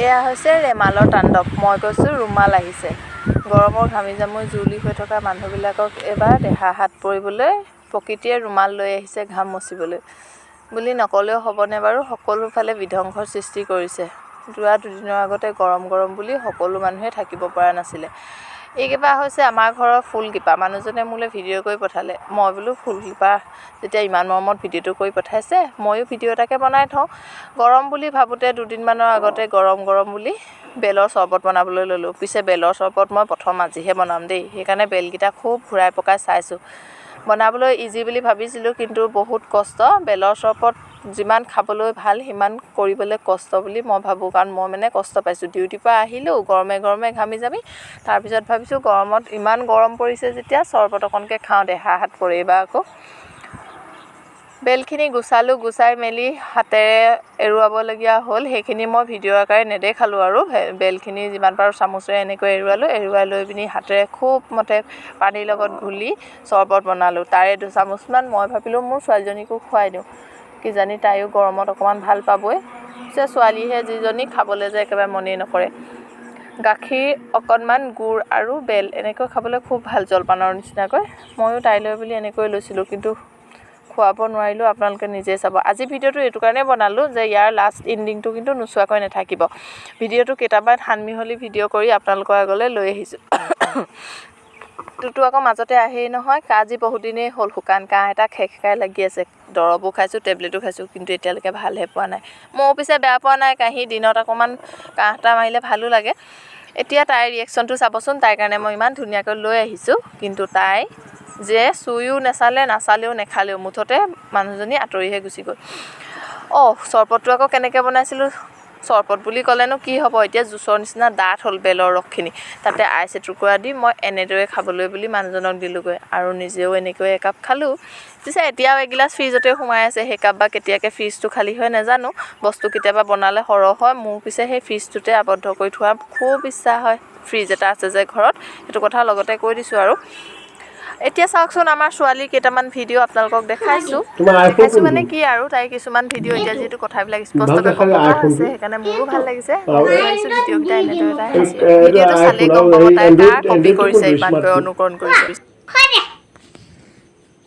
এয়া হৈছে ৰেমালৰ তাণ্ডৱ। মই কৈছোঁ ৰুমাল আহিছে। গৰমৰ ঘামি জামুই জুলি হৈ থকা মানুহবিলাকক এইবাৰ দেহা হাত পৰিবলৈ প্ৰকৃতিয়ে ৰুমাল লৈ আহিছে ঘাম মচিবলৈ। বুলি নক'লেও হ'বনে বাৰু? সকলো ফালে বিধ্বংসৰ সৃষ্টি কৰিছে। যোৱা দুদিনৰ আগতে গৰম গৰম বুলি সকলো মানুহে থাকিব পৰা নাছিলে। এইকেইটা হৈছে আমাৰ ঘৰৰ ফুলকেইপা মানুহজনে মোলৈ ভিডিঅ' কৰি পঠালে। মই বোলো ফুলকেইপা যেতিয়া ইমান মৰমত ভিডিঅ'টো কৰি পঠাইছে ময়ো ভিডিঅ' এটাকে বনাই থওঁ। গৰম বুলি ভাবোঁতে দুদিনমানৰ আগতে গৰম গৰম বুলি বেলৰ চৰবত বনাবলৈ ল'লোঁ। পিছে বেলৰ চৰবত মই প্ৰথম আজিহে বনাম দেই। সেইকাৰণে বেলকেইটা খুব ঘূৰাই পকাই চাইছোঁ। বনাবলৈ ইজি বুলি ভাবিছিলোঁ কিন্তু বহুত কষ্ট। বেলৰ চৰবত যিমান খাবলৈ ভাল সিমান কৰিবলৈ কষ্ট বুলি মই ভাবোঁ। কাৰণ মই মানে কষ্ট পাইছোঁ। ডিউটিৰ পৰা আহিলোঁ গৰমে গৰমে ঘামি যামি তাৰপিছত ভাবিছোঁ গৰমত ইমান গৰম পৰিছে যেতিয়া চৰবত অকণকৈ খাওঁ দেহা হাত পৰে এইবাৰ আকৌ। বেলখিনি গুচালোঁ, গুচাই মেলি হাতেৰে এৰুৱাবলগীয়া হ'ল। সেইখিনি মই ভিডিঅ' আকাৰে নেদেখালোঁ আৰু। বেলখিনি যিমান পাৰোঁ চামুচেৰে এনেকৈ এৰুৱালোঁ। এৰুৱাই লৈ পিনি হাতেৰে খুব মতে পানীৰ লগত ঘুলি চৰবত বনালোঁ। তাৰে দুচামুচমান মই ভাবিলোঁ, মোৰ ছোৱালীজনীকো খুৱাই দিওঁ। কিজানি তাইও গৰমত অকণমান ভালো পাবই। পিছে ছোৱালীহে যিজনী খাবলৈ যে একেবাৰে মনেই নকৰে। গাখীৰ, অকণমান গুড় আৰু বেল এনেকৈ খাবলৈ খুব ভালো জলপানৰ নিচিনাকৈ। ময়ো তাইলৈ বুলি এনেকৈ লৈছিলোঁ, কিন্তু খুৱাব নোৱাৰিলোঁ আপোনালোকে নিজেই চাব। আজি ভিডিঅ'টো এইটো কাৰণেই বনালোঁ যে ইয়াৰ লাষ্ট ইণ্ডিংটো কিন্তু নোচোৱাকৈ নাথাকিব। ভিডিঅ'টো কেইটামান সানমিহলি ভিডিঅ' কৰি আপোনালোকৰ আগলৈ লৈ আহিছোঁ। টোতো আকৌ মাজতে আহেই নহয় কাজি বহুত দিনেই হ'ল শুকান কাহ এটা খেকখাই লাগি আছে। দৰৱো খাইছোঁ টেবলেটো খাইছোঁ কিন্তু এতিয়ালৈকে ভালহে পোৱা নাই। ময়ো পিছে বেয়া পোৱা নাই কাহি দিনত অকণমান কাহ এটা মাৰিলে ভালো লাগে। এতিয়া তাইৰ ৰিয়েকশ্যনটো চাবচোন তাইৰ কাৰণে মই ইমান ধুনীয়াকৈ লৈ আহিছোঁ কিন্তু তাই যে চুইও নাচালে নাচালেও নেখালেও মুঠতে মানুহজনী আঁতৰিহে গুচি গ'ল। অঁ চৰবতটো আকৌ কেনেকৈ বনাইছিলোঁ? চৰবত বুলি ক'লেনো কি হ'ব? এতিয়া জুচৰ নিচিনা ডাঠ হ'ল বেলৰ ৰসখিনি। তাতে আইচ এটুকুৰা দি মই এনেদৰে খাবলৈ বুলি মানুহজনক দিলোঁগৈ আৰু নিজেও এনেকৈ একাপ খালোঁ। পিছে এতিয়াও এগিলাচ ফ্ৰিজতে সোমাই আছে সেই কাপ বা কেতিয়াকৈ ফ্ৰিজটো খালী হয় নাজানো। বস্তু কেতিয়াবা বনালে সৰহ হয় মোৰ পিছে সেই ফ্ৰিজটোতে আবদ্ধ কৰি থোৱা খুব ইচ্ছা হয়। ফ্ৰিজ এটা আছে যে ঘৰত সেইটো কথা লগতে কৈ দিছোঁ আৰু। এতিয়া চাওকচোন আমাৰ ছোৱালীৰ কেইটামান ভিডিঅ' আপোনালোকক দেখাইছোঁ। দেখাইছোঁ মানে কি আৰু তাইৰ কিছুমান ভিডিঅ' এতিয়া যিহেতু কথাবিলাক স্পষ্টকৈ ক'ব পৰা হৈছে সেইকাৰণে মোৰো ভালো লাগিছে। ভিডিঅ'কেইটা এনেদৰে তাই ভিডিঅ'টো চালেই গম পাব তাই কাৰ কপি কৰিছে ইমানকৈ অনুকৰণ কৰিছে।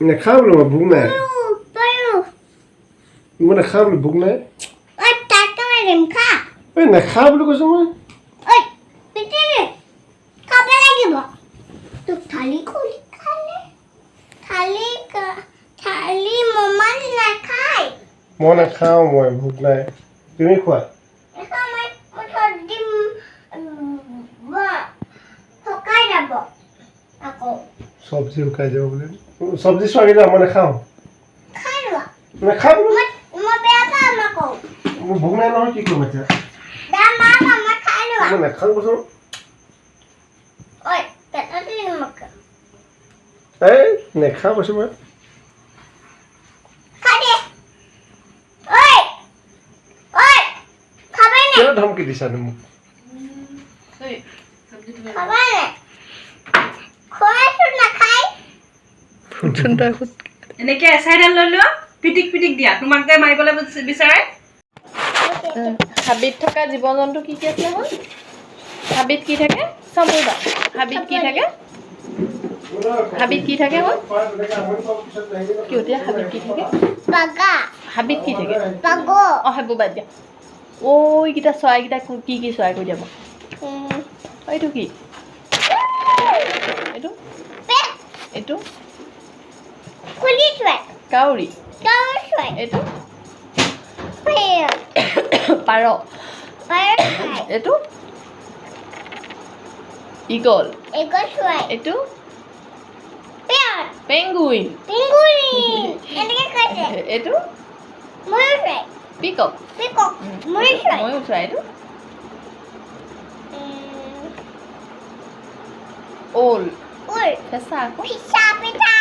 নাখাওঁ বোলো মই ভোক নাই। মই নাখাওঁ বোলো ভোক নাই। নাখাওঁ বুলি কৈছোঁ মই। থালি খুলি মই নাখাওঁ মই ভোক নাই। তুমি খোৱা? চব্জি শুকাই যাব বুলি। চব্জি চোৱা কেইটা মই নাখাওঁ নাখাওঁ ভোক নাই নহয় কি কৰিম এতিয়া? নেখাওঁ কৈছোঁ। এই নেখাওঁ কৈছোঁ মই। কিয় ধমকি মোক নাই খোৱাইছো নাখাই এনেকে এচাইডাল লৈ লোৱা পিটিক পিটিক দিয়া। তোমাক যে মাৰিবলৈ বিচাৰে? হাবিত থকা জীৱ জন্তু কি কি আছিলে হ'ল? হাবিত কি থাকে? চামৰিবা হাবিত কি থাকে? হাবিত কি থাকে হ'ল? কিয়তিয়া হাবিত কি থাকে? হাবিত কি থাকে? অঁ সেইবোৰ বাদ দিয়া। ঐকেইটা চৰাইকেইটা কি কি চৰাই কৈ অঁ, এইটো কি? এইটো? এইটো? কাউৰী। এইটো? পাৰ। এইটো? ইগল এইটো? পেংগুইন। এইটো? পিকক পিকক ময়ূৰ চৰাই ময়ো চৰাই উম, ঔল উৰ ফেঁচা আকৌ পিঠা পিঠা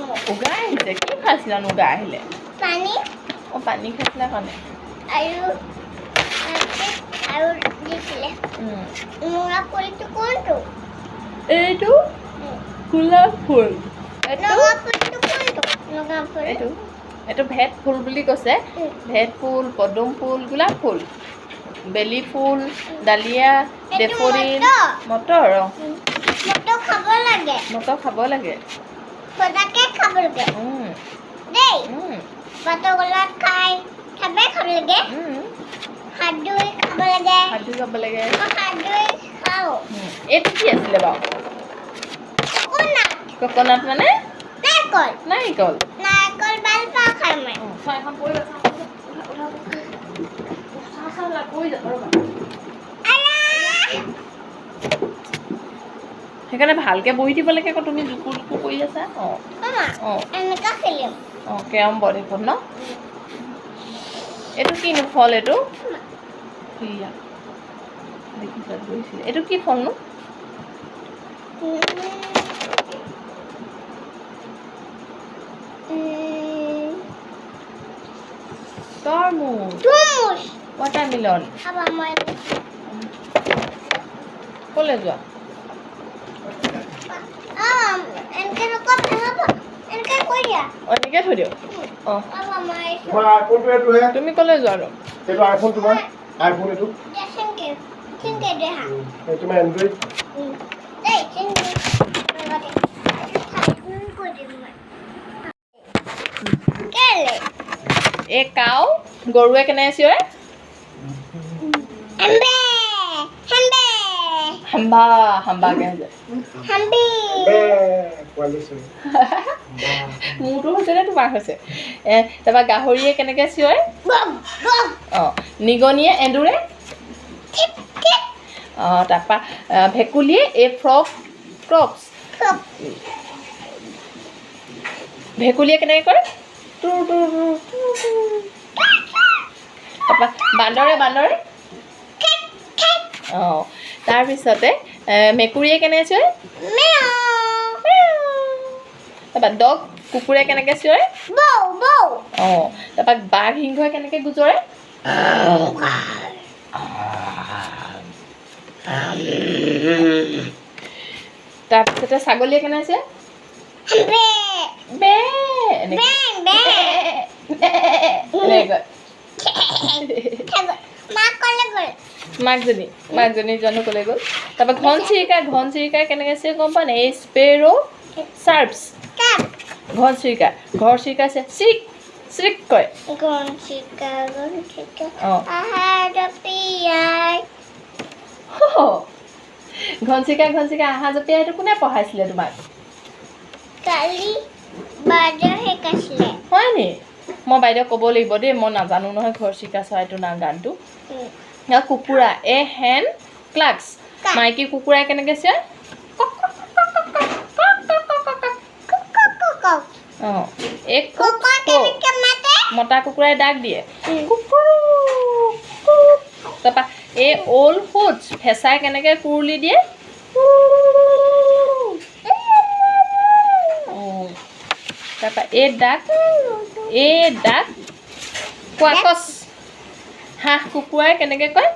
মোক উগাই আহিছে কি খাইছিলা উগাই আহিলে পানী অঁ পানী খাইছিলা কাৰণে আৰু আৰু দিছিলে। মুগা ফুলটো কোনটো এইটো গোলাপ ফুল এইটো নগা ফুলটো কোনটো নগা ফুল এইটো এইটো ভেট ফুল বুলি কৈছে। ভেট ফুল পদুম ফুল গোলাপ ফুল বেলি ফুল ডালিয়া ডেফৰিন মটৰ। মটৰ খাব লাগে। মটৰ খাব লাগে। সদাকে খাব লাগে। উম, দেই। উম, মটৰ গলাত খাই চবেই খাব লাগে। উম। হাত ধুই খাব লাগে। সাধু খাব লাগে। মই হাত ধুই খাওঁ। উম, এইটো কি আছিলে বাৰু? কোনা ককনাট মানে? নাৰিকল। নাৰিকল। নাৰিকল পৰি যাব ৰ'বা। সেইকাৰণে ভালকে বহি দিব লাগে আকৌ তুমি জুকু জুকু কৰি আছা। অঁ। অঁ অঁ। কেৰম বৰ্ড এখন ন? এইটো কিনো ফল এইটো? সেয়া দেখিছা গৈছিলে এইটো কি ফলনো তৰমুজ তুমুচ ৱাটাৰমিলন খাবা মই ক'লৈ যোৱা আম এনেকে ভাঙাব এনেকে কৈ দিয়া অঁ এনেকৈ থৈ দিওঁ অঁ। খাবা মই তোমাৰ আইফোনটো তুমি ক'লৈ যোৱা আৰু এইটো আইফোন তোমাৰ আইফোন ইউ থেংক ইউ দে হা এই তোমাৰ এণ্ড্ৰইড দেই থেংক ইউ লগতে উম, কৈ দিম মই কেলে? এই কাও গৰুৱে কেনেকৈ চিঞৰে হাম্বে হাম্বে। হাম্বা হাম্বাকে পোৱালি হৈছে নে তোমাৰ হৈছে? তাৰপৰা গাহৰিয়ে কেনেকৈ চিঞৰে অঁ নিগনিয়ে এন্দুৰে? অঁ তাৰপৰা ভেকুলীয়ে এই ফ্ৰক ক্ৰক্স ভেকুলীয়ে কেনেকৈ কৰে? বান্দৰে বান্দৰে অঁ তাৰপিছতে মেকুৰীয়ে কেনেকৈ চিঞৰে তাৰপৰা ডগ কুকুৰে কেনেকৈ চিঞৰে অঁ তাৰপৰা বাঘ সিংহই কেনেকৈ গুজৰে? তাৰপিছতে ছাগলীয়ে কেনেকৈ চিঞৰে বে এনেকৈ বেং বেং এনেকৈ থাক মা কলে গ'ল মাকজনী মাকজনী জানো ক'লে গ'ল? তাৰপৰা ঘন চিৰিকা ঘন চিৰিকাই কেনেকৈ চিঞৰে গম পোৱা নাই? এই স্পেৰ' চাৰ্পছ। কাপ। ঘন চিৰিকা ঘৰ চিৰিকা চিৰিক কয়। গন চিকা গন চিকা অঁ। আহাৰ পিয়াই ঘন চিৰিকা ঘন চিৰিকা আহা জপিয়াই এইটো কোনে পঢ়াইছিলে তোমাক? কালি বাজাৰ শিকাইছিলে। হয় নি? মই বাইদেউক ক'ব লাগিব দেই মই নাজানো নহয় ঘৰ চিৰিকা চৰাইটো না গানটো কুকুৰা এ হেন ক্লাক্স মাইকী কুকুৰাই কেনেকৈ চিঞৰে কক অঁ এই মাতে কুকুৰাই ডাক দিয়ে। তাৰপৰা এই অ'ল ফুডছ ফেঁচাই কেনেকৈ কুৰুলি দিয়ে। তাৰপৰা এই ডাক এই ডাক কোৱাকচ হাঁহ কুকুৰাই কেনেকৈ কয়।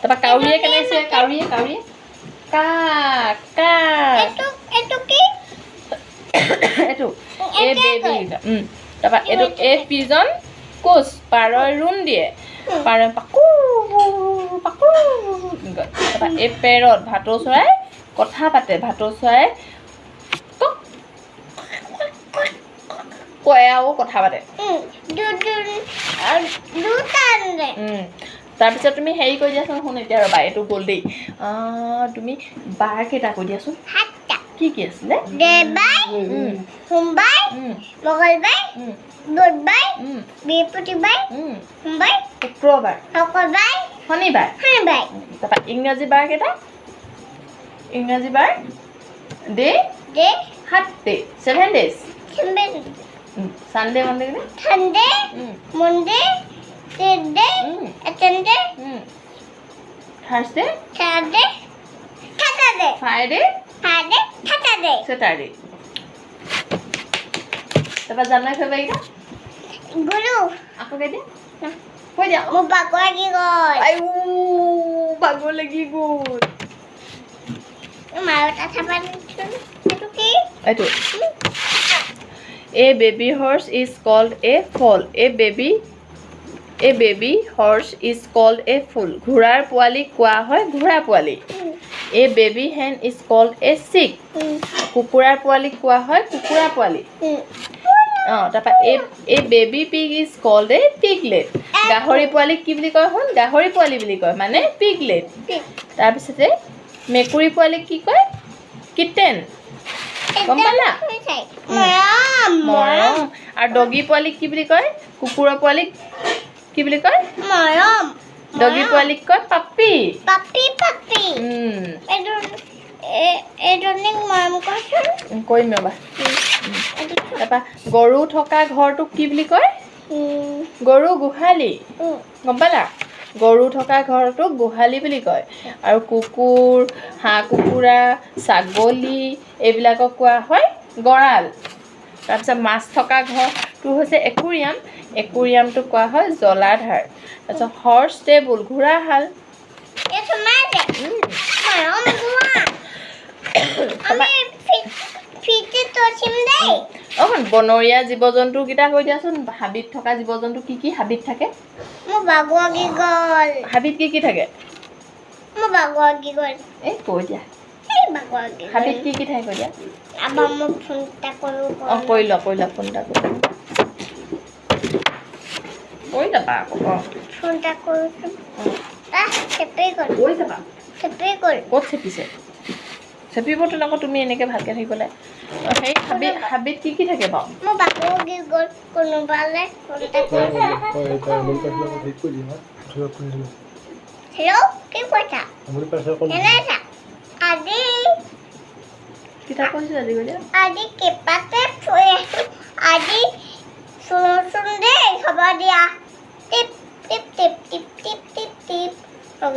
তাৰপৰা কাউৰীয়ে কেনেকৈ চিঞৰে কাউৰীয়ে কাউৰীয়ে। কাক কাক? এইটো এইটো কি? এইটো এই বেবী উম তাৰপৰা এইটো এই পিজন কোচ পাৰই ৰুণ দিয়ে। পাৰই পাকু পাকু এনেকৈ কয়। তাৰপৰা এই পেৰত ভাটৌ চৰাই কথা পাতে। ভাটৌ চৰাই কয় আৰু কথা পাতে। তাৰপিছত তুমি হেৰি কৰি দিয়াচোন শুন এতিয়া ৰ'বা এইটো গ'ল দেই। তুমি বাৰ কেইটা কৈ দিয়াচোন। কি কি আছিলে? দেওবাৰ সোমবাৰ মঙলবাৰ বুধবাৰ বৃহস্পতিবাৰ। সোমবাৰ শুক্ৰবাৰ। শুক্ৰবাৰ শনিবাৰ। শনিবাৰ। তাৰপৰা ইংৰাজী বাৰ কেইটা? ইংৰাজী বাৰ? ডে? দে সাত ডে। Seven days. সোমবাৰ ছানডে মানডে কেনে থানডে Monday Tuesday Wednesday Thursday Thursday Thursday Friday Friday Thursday Saturday তাৰপৰা জানুৱাৰী ফেব্ৰুৱাৰী কেইটা গুৰু আকৌ কৈ দিয়া কৈ দিয়া মোৰ বাগৰ লাগি গ'ল আইও ভাগৰ লাগি গ'ল মাৰো কথা পাতিছোঁ এইটো কি এইটো a baby horse is called a foal a baby a baby horse is called a foal ঘোঁৰাৰ পোৱালিক কোৱা হয় ঘোঁৰা পোৱালি। A baby hen is called a chick কুকুৰাৰ পোৱালিক কোৱা হয় কুকুৰা পোৱালি। অঁ তাৰপৰা এই এই baby pig is called a piglet গাহৰি পোৱালিক কি বুলি কয় হ'ল? গাহৰি পোৱালি বুলি কয় মানে পিগলেট তাৰপিছতে মেকুৰী পোৱালিক কি কয়? কিটেন। গম পালা? মৰম। আৰু ডগী পোৱালিক কি বুলি কয়? কুকুৰৰ পোৱালিক কি বুলি কয়? মৰম। ডগী পোৱালিক কয় পাপি পাপি পাপি মৰম কৰিম ৰ'বা। তাৰপৰা গৰু থকা ঘৰটোক কি বুলি কয়? গৰু গোহালি। গম পালা? গৰু থকা ঘৰটোক গোহালি বুলি কয়। আৰু কুকুৰ হাঁহ কুকুৰা ছাগলী এইবিলাকক কোৱা হয় গঁৰাল। তাৰপিছত মাছ থকা ঘৰটো হৈছে একুৰিয়াম। একুৰিয়ামটোক কোৱা হয় জলাধাৰ। তাৰপিছত হৰ্চ টেবুল ঘোঁৰাশাল এই সোমাইছে উম, মৰম গোৱা আমি ফি- ফিটি তচিম দেই। অঁ বনৰীয়া জীৱ জন্তুকেইটা কৈ দিয়াচোন হাবিত থকা জীৱ জন্তু কি কি হাবিত থাকে? মোৰ বাগুৱাগি গ'ল হাবিত কি কি থাকে? মোৰ বাগুৱাগি গ'ল এই কৈ দিয়া। হাবিত কি কি থাকে কৈ দিয়া? আবাৰ মোক ফোন এটা কৰোঁ অঁ কৰি লোৱা কৰি লোৱা ফোন এটা কৰি। কৰি যাবা আকৌ ফোন এটা তাহ চেপেই গ'ল। কৈ যাবা। চেপেই গ'ল। ক'ত চেপিছে? চেপিবতো আকৌ তুমি এনেকৈ ভালকৈ থাকিবলৈ। সেই হাবিত হাবিত কি কি থাকে বাৰু? কিতাপ পঢ়িছোঁ আজি কৈ আজি কেপাতে থৈ আছো আজি চোন দেই হ'ব দিয়া। টিপ টিপ টিপ টিপ টিপ টিপ টিপ। হ'ব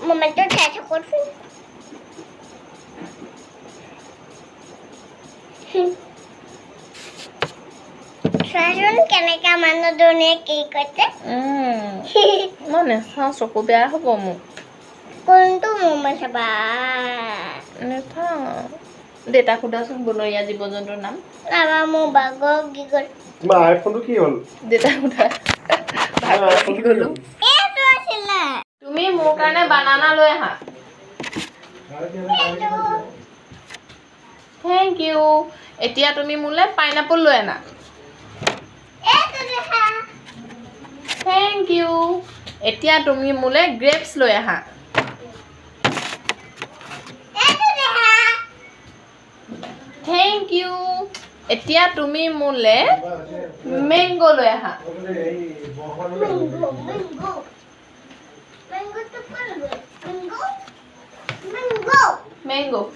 এনেদৰে পাই থাকোঁ এতিয়া মোবাইলটো চাই থাকোঁচোন চোৱাচোন কেনেকৈ মানুহজনীয়ে কি কৈছে উম, মই নেচাওঁ চকু বেয়া হ'ব মোৰ কোনটো মোবাইল চাবা নেচাওঁ দেউতাক সোধাচোন বনৰীয়া জীৱ জন্তুৰ নাম আমাৰ মোৰ বাগৰ কি গ'ল তোমাৰ আইফোনটো কি হ'ল দেউতাক সোধা ভাগৰ লাগি গ'লো মোৰ কাৰণে বানানা লৈ আহা। থেংক ইউ এতিয়া তুমি মোলৈ পাইনাপল লৈ আনা। থেংক ইউ এতিয়া তুমি মোলৈ গ্ৰেপছ লৈ আহা। থেংক ইউ এতিয়া তুমি মোলৈ মেংগ' লৈ আহা।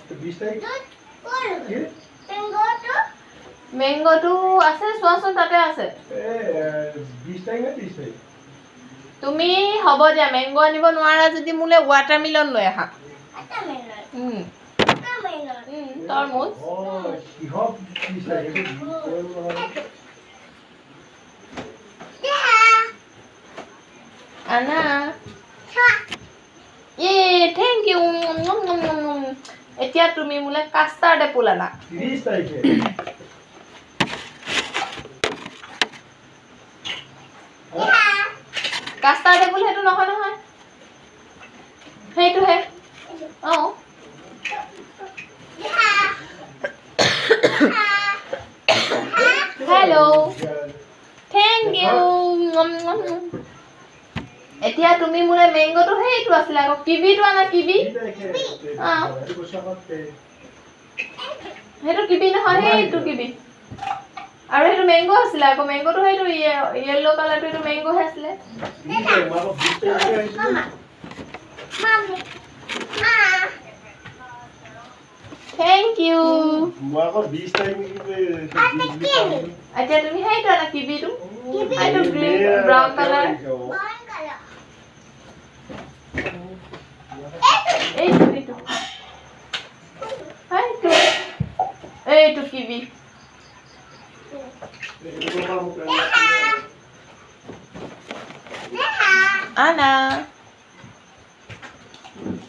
To মেংগ'টো আছে চোৱাচোন তাতে আছে। তুমি হ'ব দিয়া মেংগ' আনিব নোৱাৰা যদি মোলৈ ৱাটাৰমিলন লৈ আহা। তৰমুজ. আনা. ইয়ে থেংক ইউ এতিয়া তুমি মোলৈ কাষ্টাৰ্ড দেখা. কাষ্টাৰ্ড এপল সেইটো নহয় নহয়। সেইটোহে অঁ. হেল্ল' থেংক ইউ এতিয়া তুমি মোলৈ মেংগ'টো সেইটো আছিলে আকৌ কিবিটো আনা কিবি? অঁ। সেইটো কিবি নহয় সেইটো কিবি? আৰু সেইটো মেংগ' আছিলে আকৌ মেংগ'টো সেইটো য়েল্ল' কালাৰটো এইটো মেংগ'হে আছিলে. Thank you Kenny. এতিয়া তুমি সেইটো আনা কিবিটো. এইটো green brown colour Brown color. এইটো এইটো এইটো এইটো কিবি দেখা. দেখা. আনা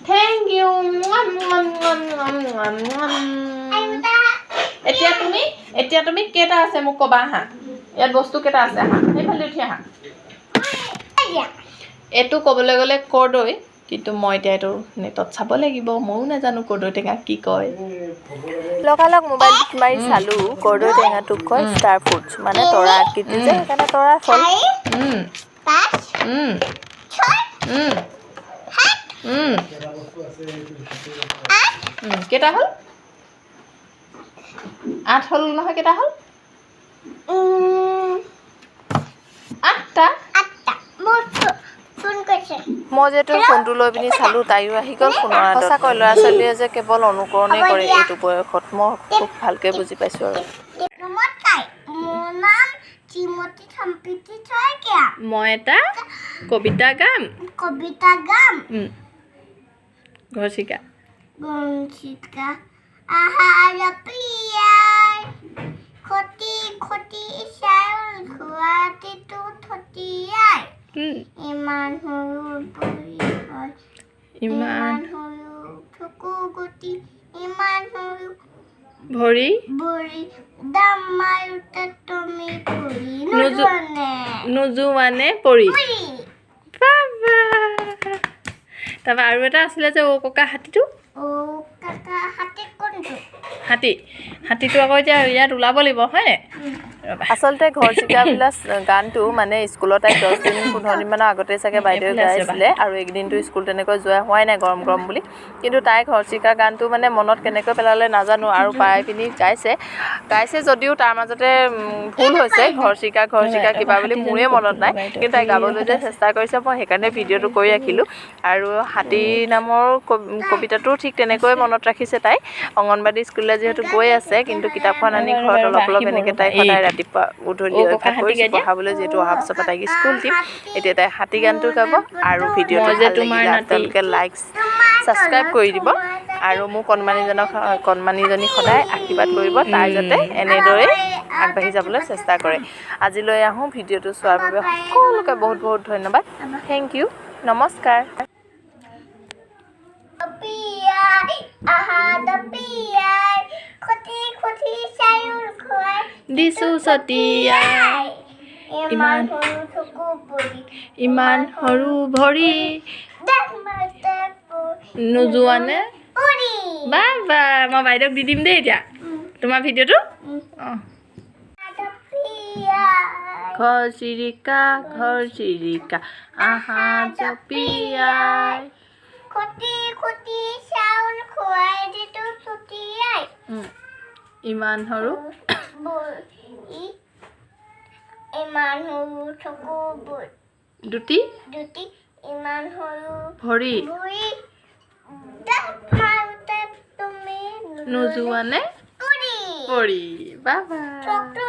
থেংক ইউ এতিয়া তুমি এতিয়া তুমি কেইটা আছে মোক ক'বা আহা? ইয়াত বস্তু কেইটা আছে আহা? সেইফালে উঠি আহা। এইটো ক'বলৈ গ'লে কৰ্দৈ কিন্তু মই এতিয়া এইটো নেটত চাব লাগিব ময়ো নাজানো কৰ্দৈ টেঙা কি কয়। লগালগ মোবাইলটোত মাৰি চালোঁ কৰ্দৈ টেঙাটোক কয় ষ্টাৰ ফ্ৰুটছ মানে তৰা আকৃতি যে সেইকাৰণে তৰাৰ ফল কেইটা হ'ল? আঠ হ'ল নহয় কেইটা হ'ল? আঠটা আঠটা মোৰ ফো- ফোন কৰিছে মই যিহেতু ফোনটো লৈ পিনি চালোঁ তাইও আহি গ'ল ফোনৰ সঁচাকৈ ল'ৰা ছোৱালীয়ে যে কেৱল অনুকৰণেই কৰে এইটো বয়সত মই খুব ভালকৈ বুজি পাইছোঁ আৰু। মই এটা কবিতা গাম। কবিতা গাম। উম, ঘৰচিকা আহাৰ প্ৰিয়াই খতি খতি চাউল খোৱাতিটো থতিয়াই উম, ইমান সৰু পৰি হয় ইমান ভৰি বুঢ়ী দাম মাৰোতে তুমি পৰি তাৰপৰা আৰু এটা আছিলে যে অ' ককা হাতীটো? হাতী হাতীটো আকৌ এতিয়া ইয়াত ওলাব লাগিব হয়নে আচলতে ঘৰচিকা বিলাক গানটো মানে স্কুলত তাই দহ দিন পোন্ধৰ দিনমানৰ আগতে চাগে বাইদেৱে গাইছিলে আৰু এইকেইদিনটো স্কুল তেনেকৈ যোৱা হোৱাই নাই গৰম গৰম বুলি। কিন্তু তাই ঘৰচিকা গানটো মানে মনত কেনেকৈ পেলালে নাজানো আৰু পাই পিনি গাইছে। গাইছে যদিও তাৰ মাজতে ভুল হৈছে ঘৰচিকা ঘৰচিকা কিবা বুলি মোৰে মনত নাই। কিন্তু তাই গাবলৈ যে চেষ্টা কৰিছে মই সেইকাৰণে ভিডিঅ'টো কৰি ৰাখিলোঁ। আৰু হাতী নামৰ কব- কবিতাটো ঠিক তেনেকৈ মনত ৰাখিছে তাই। অংগনবাদী স্কুললৈ যিহেতু গৈ আছে কিন্তু কিতাপখন আনি ঘৰত অলপ অলপ এনেকৈ তাই সদায় ৰাতিপুৱা গধূলি অভ্যাস কৰিছে পঢ়াবলৈ যিহেতু অহাৰ পিছৰ পৰা তাইক স্কুল দিম। এতিয়া তাই হাতী গানটো গাব আৰু ভিডিঅ'টো ভাল লাগিলে আপোনালোকে লাইক ছাবস্ক্ৰাইব কৰি দিব। আৰু মোৰ কণমানিজনক কণমানিজনী সদায় আশীৰ্বাদ কৰিব তাই যাতে এনেদৰে আগবাঢ়ি যাবলৈ চেষ্টা কৰে। আজিলৈ আহোঁ ভিডিঅ'টো চোৱাৰ বাবে সকলোকে বহুত বহুত ধন্যবাদ। থেংক ইউ নমস্কাৰ। দিছোঁ চতিয়াই ইমান ইমান সৰু ভৰি। নোযোৱানে বা বা মই বাইদেউক দি দিম দেই এতিয়া। তোমাৰ ভিডিঅ'টো? অঁ। ঘৰ চিৰিকা ঘৰ চিৰিকা। আহা জপিয়াই। খতি খতি চাউল খুৱাই ছটিয়াই ইমান সৰু। ইমান সৰু চকু দুটি? দুটি ইমান সৰু ভৰি। মাৰোতে তুমি নোযোৱানে পৰি। পৰি বা বা চকটো